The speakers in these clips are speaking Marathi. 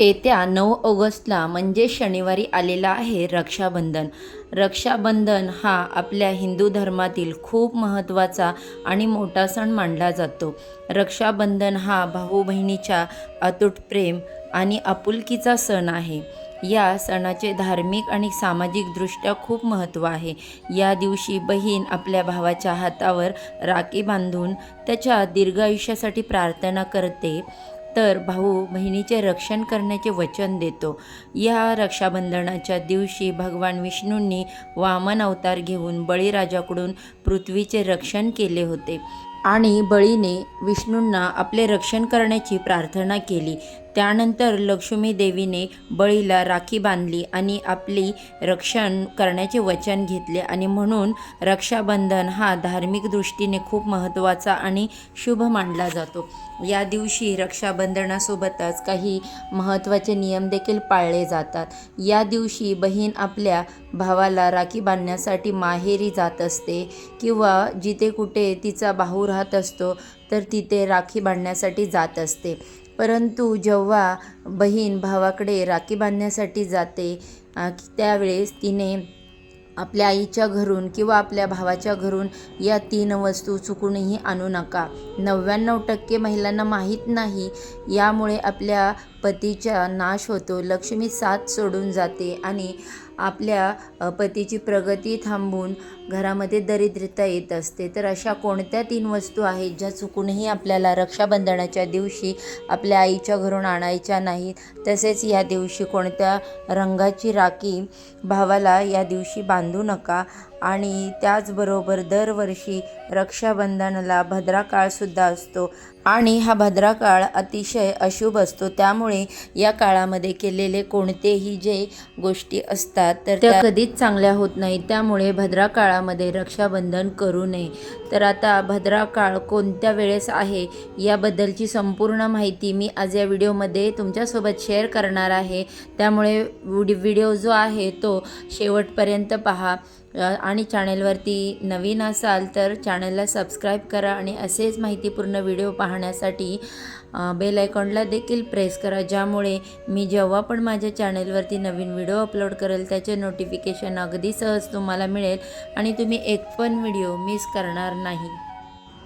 येत्या नऊ ऑगस्टला म्हणजे शनिवारी आलेला आहे रक्षाबंधन. रक्षाबंधन हा आपल्या हिंदू धर्मातील खूप महत्त्वाचा आणि मोठा सण मानला जातो. रक्षाबंधन हा भाऊ बहिणीच्या अतूट प्रेम आणि आपुलकीचा सण आहे. या सणाचे धार्मिक आणि सामाजिकदृष्ट्या खूप महत्त्व आहे. या दिवशी बहीण आपल्या भावाच्या हातावर राखी बांधून त्याच्या दीर्घ आयुष्यासाठी प्रार्थना करते. तर भाऊ बहिणीचे रक्षण करण्याचे वचन देतो. या रक्षाबंधनाच्या दिवशी भगवान विष्णूंनी वामन अवतार घेऊन बळीराजाकडून पृथ्वीचे रक्षण केले होते. आणि बळीने विष्णूंना आपले रक्षण करण्याची प्रार्थना केली. त्यानंतर लक्ष्मी देवीने बळीला राखी बांधली आणि आपली रक्षण करण्याचे वचन घेतले आणि म्हणून रक्षाबंधन हा धार्मिक दृष्टीने खूप महत्त्वाचा आणि शुभ मानला जातो. या दिवशी रक्षाबंधनासोबतच काही महत्त्वाचे नियम देखील पाळले जातात. या दिवशी बहीण आपल्या भावाला राखी बांधण्यासाठी माहेरी जात असते किंवा जिथे कुठे तिचा भाऊ राहत असतो तर तिथे राखी बांधण्यासाठी जात असते. परंतु जेव्हा बहीण भावाकडे राखी बांधण्यासाठी जाते त्यावेळेस तिने आपल्या आईच्या घरून किंवा आपल्या भावाच्या घरून या तीन वस्तू चुकूनही आणू नका. नव्याण्णव टक्के महिलांना माहीत नाही यामुळे आपल्या पतीचा नाश होतो. लक्ष्मी साथ सोडून जाते आणि आपल्या पतीची प्रगती थांबून घरामध्ये दरिद्रता येत असते. तर अशा कोणत्या तीन वस्तू आहेत ज्या चुकूनही आपल्याला रक्षाबंधनाच्या दिवशी आपल्या आईच्या घरून आणायच्या नाहीत? तसेच या दिवशी कोणत्या रंगाची राखी भावाला या दिवशी बांधू नका? आणि त्याचबरोबर दरवर्षी रक्षाबंधनाला भद्रा काळसुद्धा असतो. आणि हा भद्रा काळ अतिशय अशुभ असतो. त्यामुळे या काळामध्ये केलेले कोणतेही जे गोष्टी असतात तर त्या कधीच चांगल्या होत नाही त्यामुळे भद्रा काळामध्ये रक्षाबंधन करू नये. तर आता भद्रा काळ कोणत्या वेळेस आहे याबद्दलची संपूर्ण माहिती मी आज या व्हिडिओमध्ये तुमच्यासोबत शेअर करणार आहे. त्यामुळे व्हिडिओ जो आहे तो शेवटपर्यंत पहा. आणि चॅनेलवरती नवीन असाल तर चॅनलला सबस्क्राईब करा आणि असेच माहितीपूर्ण व्हिडिओ पाहण्यासाठी बेल आयकॉनला देखील प्रेस करा ज्यामुळे मी जेव्हा पण माझ्या चॅनेलवरती नवीन व्हिडिओ अपलोड करेल त्याचे नोटिफिकेशन अगदी सहज तुम्हाला मिळेल आणि तुम्ही एक पण व्हिडिओ मिस करणार नाही.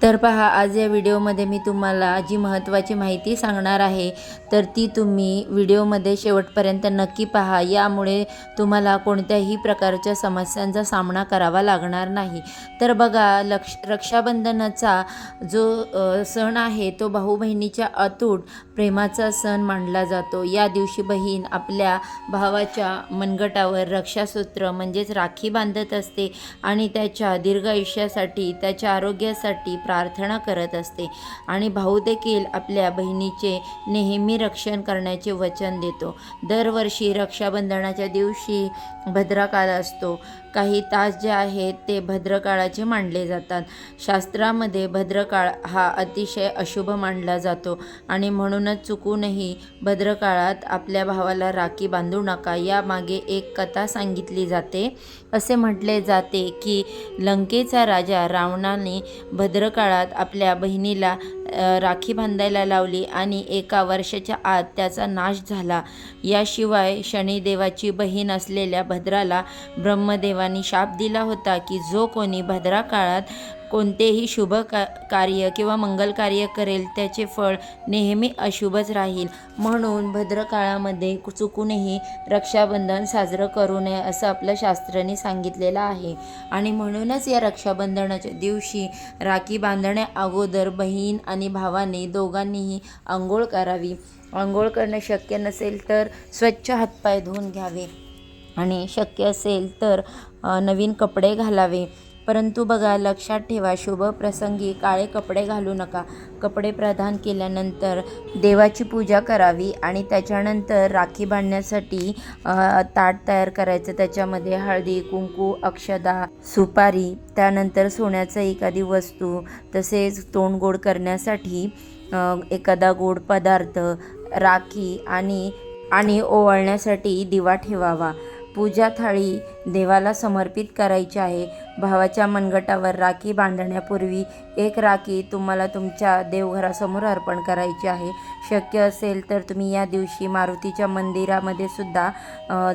तर पहा आज या व्हिडिओमध्ये मी तुम्हाला जी महत्त्वाची माहिती सांगणार आहे तर ती तुम्ही व्हिडिओमध्ये शेवटपर्यंत नक्की पहा. यामुळे तुम्हाला कोणत्याही प्रकारच्या समस्यांचा सामना करावा लागणार नाही. तर बघा लक्ष रक्षाबंधनाचा जो सण आहे तो भाऊ बहिणीच्या अतूट प्रेमाचा सण मानला जातो. या दिवशी बहीण आपल्या भावाच्या मनगटावर रक्षासूत्र म्हणजेच राखी बांधत असते आणि त्याच्या दीर्घ आयुष्यासाठी त्याच्या आरोग्यासाठी प्रार्थना करत असते. आणि भाऊ देखील आपल्या बहिणीचे नेहमी रक्षण करण्याचे वचन देतो. दरवर्षी रक्षाबंधनाच्या दिवशी भद्रकाळ असतो. काही तास जे आहेत ते भद्रकाळाचे मानले जातात. शास्त्रामध्ये भद्रकाळ हा अतिशय अशुभ मानला जातो. आणि म्हणूनच चुकूनही भद्रकाळात आपल्या भावाला राखी बांधू नका. यामागे एक कथा सांगितली जाते. असे म्हटले जाते की लंकेचा राजा रावणाने काळात आपल्या बहिणीला राखी बांधायला लावली आणि एका वर्षाच्या आत त्याचा नाश झाला. याशिवाय शनिदेवाची बहीण असलेल्या भद्राला ब्रह्मदेवानी शाप दिला होता की जो कोणी भद्रा काळात कोणतेही शुभ का कार्य किंवा मंगल कार्य करेल त्याचे फळ नेहमी अशुभच राहील. म्हणून भद्रकाळामध्ये चुकूनही रक्षाबंधन साजरं करू नये असं आपल्या शास्त्राने सांगितलेलं आहे. आणि म्हणूनच या रक्षाबंधनाच्या दिवशी राखी बांधण्या अगोदर बहीण आणि भावाने दोघांनीही आंघोळ करावी. आंघोळ करणं शक्य नसेल तर स्वच्छ हातपाय धुवून घ्यावे. आणि शक्य असेल तर नवीन कपडे घालावे. परंतु बघा लक्षात ठेवा शुभ प्रसंगी काळे कपडे घालू नका. कपडे प्रदान केल्यानंतर देवाची पूजा करावी आणि त्याच्यानंतर राखी बांधण्यासाठी ताट तयार करायचं. त्याच्यामध्ये हळदी कुंकू अक्षदा सुपारी त्यानंतर सोन्याचं एखादी वस्तू तसेच तोंड गोड करण्यासाठी एखादा गोड पदार्थ राखी आणि आणि ओवाळण्यासाठी दिवा ठेवावा. पूजा थाळी देवाला समर्पित करायची आहे. भावाच्या मनगटावर राखी बांधण्यापूर्वी एक राखी तुम्हाला तुमच्या देवघरासमोर अर्पण करायची आहे. शक्य असेल तर तुम्ही या दिवशी मारुतीच्या मंदिरामध्ये सुद्धा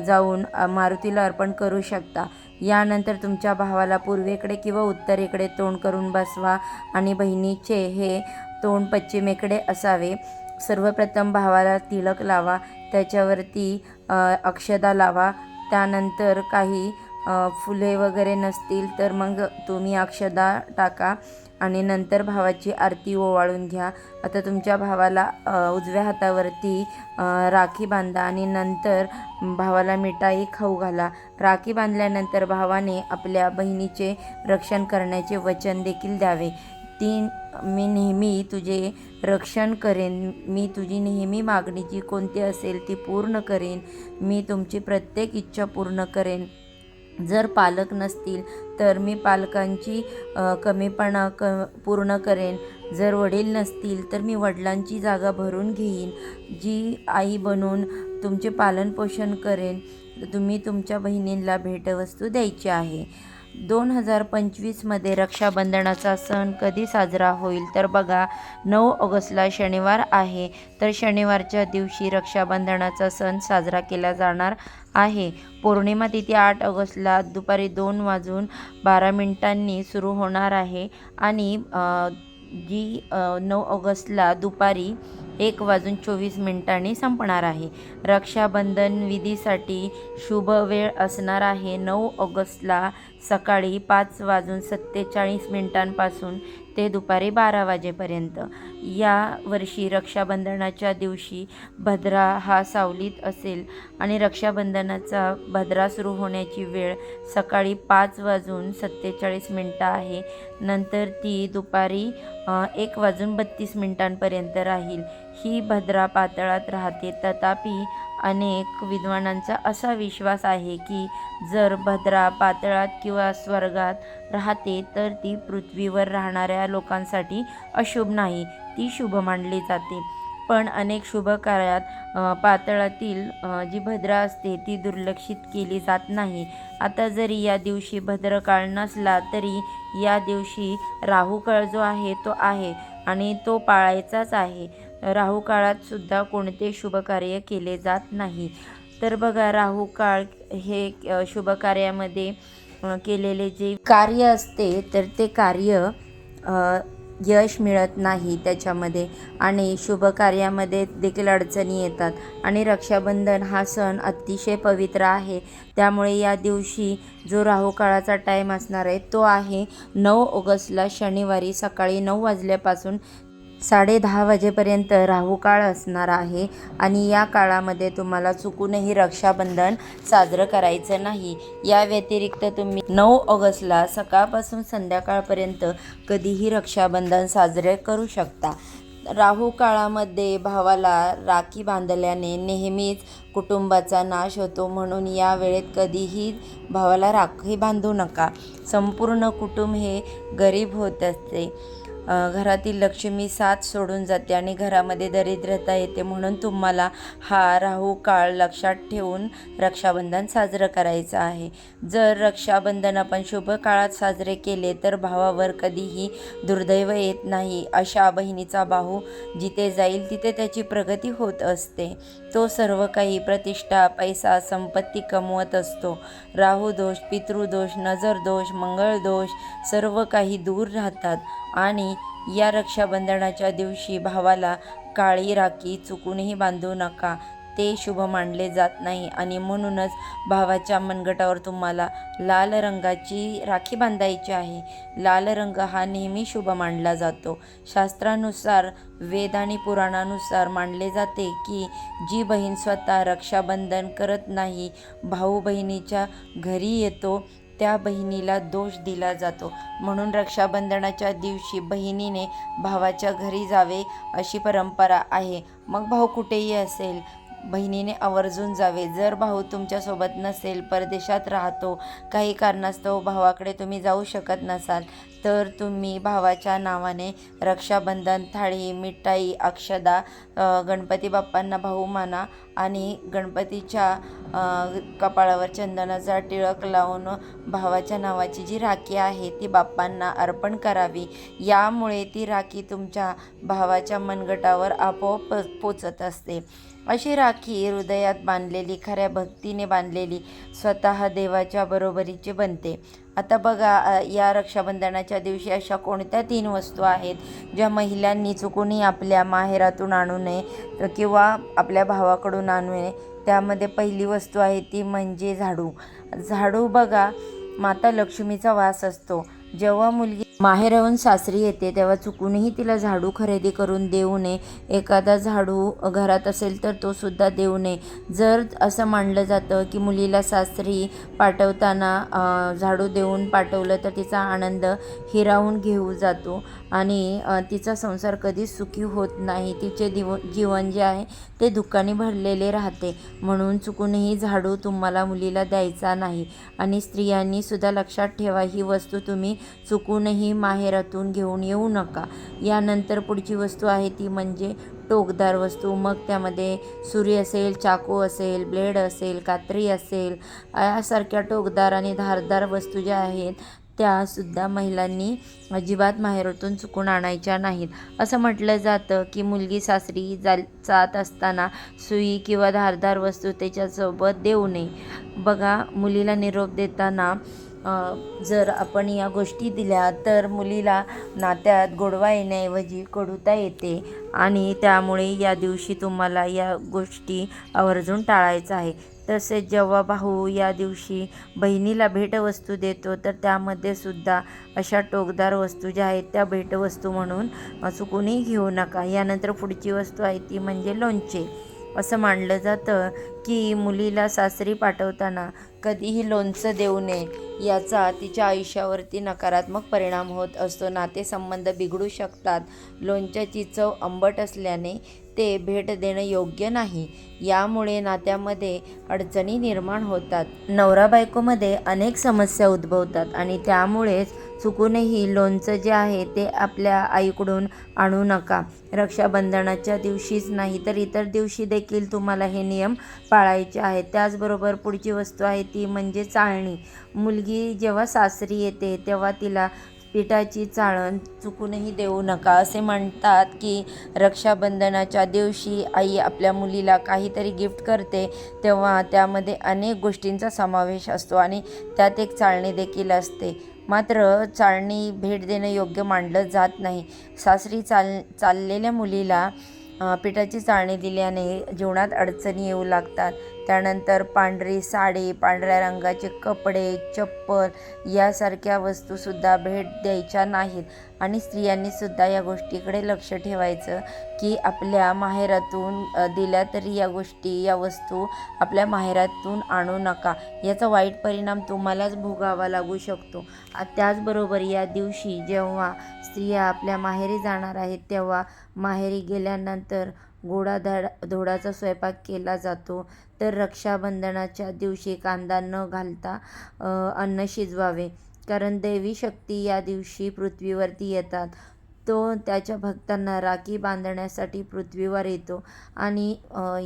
जाऊन मारुतीला अर्पण करू शकता. यानंतर तुमच्या भावाला पूर्वेकडे किंवा उत्तरेकडे तोंड करून बसवा आणि बहिणीचे हे तोंड पश्चिमेकडे असावे. सर्वप्रथम भावाला तिलक लावा त्याच्यावरती अक्षदा लावा. त्यानंतर काही फुले वगैरे नसतील तर मग तुम्ही अक्षदा टाका आणि नंतर भावाची आरती ओवाळून घ्या. आता तुमच्या भावाला उजव्या हातावरती राखी बांधा आणि नंतर भावाला मिठाई खाऊ घाला. राखी बांधल्यानंतर भावाने आपल्या बहिणीचे रक्षण करण्याचे वचन देखील द्यावे. तीन मी नेहमी तुझे रक्षण करेन. मी तुझी नेहमी मागणी जी कोणती असेल ती पूर्ण करेन. मी तुमची प्रत्येक इच्छा पूर्ण करेन. जर पालक नसतील तर मी पालकांची कमीपणा क पूर्ण करेन. जर वडील नसतील तर मी वडिलांची जागा भरून घेईन. जी आई बनून तुमचे पालनपोषण करेन तुम्ही तुमच्या बहिणींना भेटवस्तू द्यायची आहे. दोन हजार पंचवीसमध्ये रक्षाबंधनाचा सण कधी साजरा होईल? तर बघा नऊ ऑगस्टला शनिवार आहे. तर शनिवारच्या दिवशी रक्षाबंधनाचा सण साजरा केला जाणार आहे. पौर्णिमा तिथी आठ ऑगस्टला दुपारी दोन वाजून बारा मिनिटांनी सुरू होणार आहे. आणि जी नऊ ऑगस्टला दुपारी एक वाजून चोवीस मिनिटांनी संपणार आहे. रक्षाबंधन विधीसाठी शुभ वेळ असणार आहे. नऊ ऑगस्टला सकाळी पाच वाजून सत्तेचाळीस मिनिटांपासून ते दुपारी बारा वाजेपर्यंत. या वर्षी रक्षाबंधनाच्या दिवशी भद्रा हा सावलीत असेल आणि रक्षाबंधनाचा भद्रा सुरू होण्याची वेळ सकाळी पाच वाजून सत्तेचाळीस मिनटं आहे. नंतर ती दुपारी एक वाजून बत्तीस मिनिटांपर्यंत राहील. ही भद्रा पातळात राहते. तथापि अनेक विद्वानांचा असा विश्वास आहे की जर भद्रा पातळात किंवा स्वर्गात राहते तर ती पृथ्वीवर राहणाऱ्या लोकांसाठी अशुभ नाही. ती शुभ मानली जाते. पण अनेक शुभ कार्यात पातळातील जी भद्रा असते ती दुर्लक्षित केली जात नाही. आता जरी या दिवशी भद्रकाळ नसला तरी या दिवशी राहू काळ जो आहे तो आहे आणि तो पाळायचाच आहे. राहू काळात सुद्धा कोणते शुभ कार्य केले जात नाही. तर बघा राहू काळ हे शुभकार्यामध्ये शुभ कार्यामध्ये केलेले जे कार्य असते तर ते कार्य यश मिळत नाही त्याच्यामध्ये. आणि शुभ कार्यामध्ये देखील अडचणी येतात. आणि रक्षाबंधन हा सण अतिशय पवित्र आहे. त्यामुळे या दिवशी जो राहू काळाचा टाईम असणार आहे तो आहे नऊ ऑगस्टला शनिवारी सकाळी नऊ वाजल्यापासून साडेदहा वाजेपर्यंत राहू काळ असणार आहे आणि या काळामध्ये तुम्हाला चुकूनही रक्षाबंधन साजरं करायचं नाही. या व्यतिरिक्त तुम्ही नऊ ऑगस्टला सकाळपासून संध्याकाळपर्यंत कधीही रक्षाबंधन साजरे करू शकता. राहू काळामध्ये भावाला राखी बांधल्याने नेहमीच कुटुंबाचा नाश होतो म्हणून या वेळेत कधीही भावाला राखी बांधू नका. संपूर्ण कुटुंब हे गरीब होत असते. घरातील लक्ष्मी साथ सोडून जाते आणि घरामध्ये दरिद्रता येते. म्हणून तुम्हाला हा राहू काळ लक्षात ठेवून रक्षाबंधन साजरं करायचं आहे. जर रक्षाबंधन आपण शुभ काळात साजरे केले तर भावावर कधीही दुर्दैव येत नाही. अशा बहिणीचा भाऊ जिथे जाईल तिथे त्याची प्रगती होत असते. तो सर्व काही प्रतिष्ठा पैसा संपत्ती कमवत असतो. राहू दोष पितृदोष नजर दोष मंगळ दोष सर्व काही दूर राहतात. आणि या रक्षाबंधनाच्या दिवशी भावाला काळी राखी चुकूनही बांधू नका. ते शुभ मानले जात नाही आणि म्हणूनच भावाच्या मनगटावर तुम्हाला लाल रंगाची राखी बांधायची आहे. लाल रंग हा नेहमी शुभ मानला जातो. शास्त्रानुसार वेद आणि पुराणानुसार मानले जाते की जी बहीण स्वतः रक्षाबंधन करत नाही भाऊ बहिणीच्या घरी येतो त्या बहिणीला दोष दिला जातो. म्हणून रक्षाबंधनाच्या दिवशी बहिणीने भावाच्या घरी जावे अशी परंपरा आहे. मग भाऊ कुठेही असेल बहिणीने आवर्जून जावे. जर भाऊ तुमच्यासोबत नसेल परदेशात राहतो काही कारणास्तव भावाकडे तुम्ही जाऊ शकत नसाल तर तुम्ही भावाच्या नावाने रक्षाबंधन थाळी मिठाई अक्षदा गणपती बाप्पांना भाऊ माना आणि गणपतीच्या कपाळावर चंदनाचा टिळक लावून भावाच्या नावाची जी राखी आहे ती बाप्पांना अर्पण करावी. यामुळे ती राखी तुमच्या भावाच्या मनगटावर आपोआप पोचत असते. अशी राखी हृदयात बांधलेली खऱ्या भक्तीने बांधलेली स्वतः देवाच्या बरोबरीची बनते. आता बघा या रक्षाबंधनाच्या दिवशी अशा कोणत्या तीन वस्तू आहेत ज्या महिलांनी चुकूनही आपल्या माहेरातून आणू नये किंवा आपल्या भावाकडून आणू नये? त्यामध्ये पहिली वस्तू आहे ती म्हणजे झाडू. झाडू बघा माता लक्ष्मीचा वास असतो. जेव्हा मुलगी माहेरहून सासरी येते तेव्हा चुकूनही तिला झाडू खरेदी करून देऊ नये. एखादा झाडू घरात असेल तर तो सुद्धा देऊ नये. जर असं मानलं जातं की मुलीला सासरी पाठवताना झाडू देऊन पाठवलं तर तिचा आनंद हिरावून घेऊ जातो आणि तिचा संसार कधीच सुखी होत नाही. तिचे दिव जीवन जे आहे ते दुःखाने भरलेले राहते. म्हणून चुकूनही झाडू तुम्हाला मुलीला द्यायचा नाही आणि स्त्रियांनी सुद्धा लक्षात ठेवा ही वस्तू तुम्ही चुकूनही माहेरातून घेऊन येऊ नका. यानंतर पुढची वस्तू आहे ती म्हणजे टोकदार वस्तू. मग त्यामध्ये सुरी असेल चाकू असेल ब्लेड असेल कात्री असेल यासारख्या टोकदार आणि धारदार वस्तू ज्या आहेत त्यासुद्धा महिलांनी अजिबात माहेरातून चुकून आणायच्या नाहीत. असं म्हटलं जातं की मुलगी सासरी जा जात असताना सुई किंवा धारदार वस्तू त्याच्यासोबत देऊ नये. बघा मुलीला निरोप देताना जर आपण या गोष्टी दिल्या तर मुलीला नात्यात गोडवा येण्याऐवजी कडूता येते आणि त्यामुळे या दिवशी तुम्हाला या गोष्टी आवर्जून टाळायचं आहे. तसेच जेव्हा भाऊ या दिवशी बहिणीला भेटवस्तू देतो तर त्यामध्ये सुद्धा अशा टोकदार वस्तू ज्या आहेत त्या भेटवस्तू म्हणून चुकूनही घेऊ नका. यानंतर पुढची वस्तू आहे ती म्हणजे लोणचे. असं मानलं जातं की मुलीला सासरी पाठवताना कधीही लोणचं देऊ नये. याचा तिच्या आयुष्यावरती नकारात्मक परिणाम होत असतो. नातेसंबंध बिघडू शकतात. लोणच्याची चव आंबट असल्याने ते भेट देणं योग्य नाही. यामुळे नात्यामध्ये अडचणी निर्माण होतात. नवरा बायकोमध्ये अनेक समस्या उद्भवतात आणि त्यामुळेच चुकूनही लोणचं जे आहे ते आपल्या आईकडून आणू नका. रक्षाबंधनाच्या दिवशीच नाही तर इतर दिवशी देखील तुम्हाला हे नियम पाळायचे आहेत. त्याचबरोबर पुढची वस्तू आहे ती म्हणजे चाळणी. मुलगी जेव्हा सासरी येते तेव्हा तिला पिठाची चाळण चुकूनही देऊ नका. असे म्हणतात की रक्षाबंधनाच्या दिवशी आई आपल्या मुलीला काहीतरी गिफ्ट करते तेव्हा त्यामध्ये अनेक गोष्टींचा समावेश असतो आणि त्यात एक चाळणी देखील असते. मात्र चाळणी भेट देणं योग्य मानलं जात नाही. सासरी चाल चाललेल्या मुलीला पिठाची चाळणी दिल्याने जीवनात अडचणी येऊ लागतात. त्यानंतर पांढरी साडी पांढऱ्या रंगाचे कपडे चप्पल यासारख्या वस्तूसुद्धा भेट द्यायच्या नाहीत. आणि स्त्रियांनीसुद्धा या गोष्टीकडे लक्ष ठेवायचं की आपल्या माहेरातून दिल्या तरी या गोष्टी या वस्तू आपल्या माहेरातून आणू नका. याचा वाईट परिणाम तुम्हालाच भोगावा लागू शकतो. त्याचबरोबर या दिवशी जेव्हा स्त्रिया आपल्या माहेरी जाणार आहेत तेव्हा माहेरी गेल्यानंतर गोडाधाड धोडाचा स्वयंपाक केला जातो. तर रक्षाबंधनाच्या दिवशी कांदा न घालता अन्न शिजवावे. कारण देवी शक्ती या दिवशी पृथ्वीवरती येतात. तो त्याच्या भक्तांना राखी बांधण्यासाठी पृथ्वीवर येतो आणि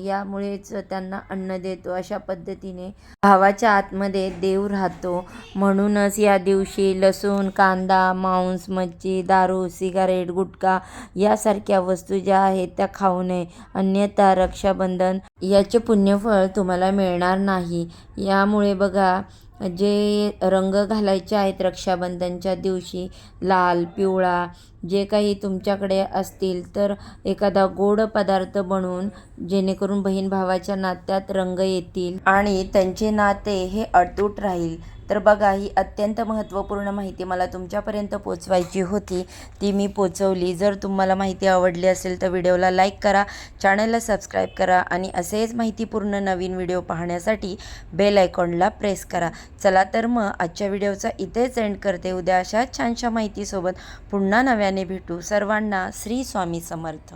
यामुळेच त्यांना अन्न देतो. अशा पद्धतीने भावाच्या आतमध्ये देव राहतो. म्हणूनच या दिवशी लसूण कांदा मांस मच्छी दारू सिगारेट गुटखा यासारख्या वस्तू ज्या आहेत त्या खाऊ नये. अन्यथा रक्षाबंधन याचे पुण्यफळ तुम्हाला मिळणार नाही. यामुळे बघा जे रंग घालायचे आहेत रक्षाबंधनच्या दिवशी लाल पिवळा जे काही तुमच्याकडे असतील तर एखादा गोड पदार्थ बनवून जेणेकरून बहीण भावाच्या नात्यात रंग येतील आणि त्यांचे नाते हे अटूट राहील. तर बघा ही अत्यंत महत्त्वपूर्ण माहिती मला तुमच्यापर्यंत पोचवायची होती. ती मी पोचवली. जर तुम्हाला माहिती आवडली असेल तर व्हिडिओला लाईक करा चॅनलला सबस्क्राईब करा आणि असेच माहितीपूर्ण नवीन व्हिडिओ पाहण्यासाठी बेल आयकॉनला प्रेस करा. चला तर मग आजच्या व्हिडिओचा इथेच एंड करते. उद्या अशा छानशा माहितीसोबत पुन्हा नव्याने भेटू. सर्वांना श्री स्वामी समर्थ.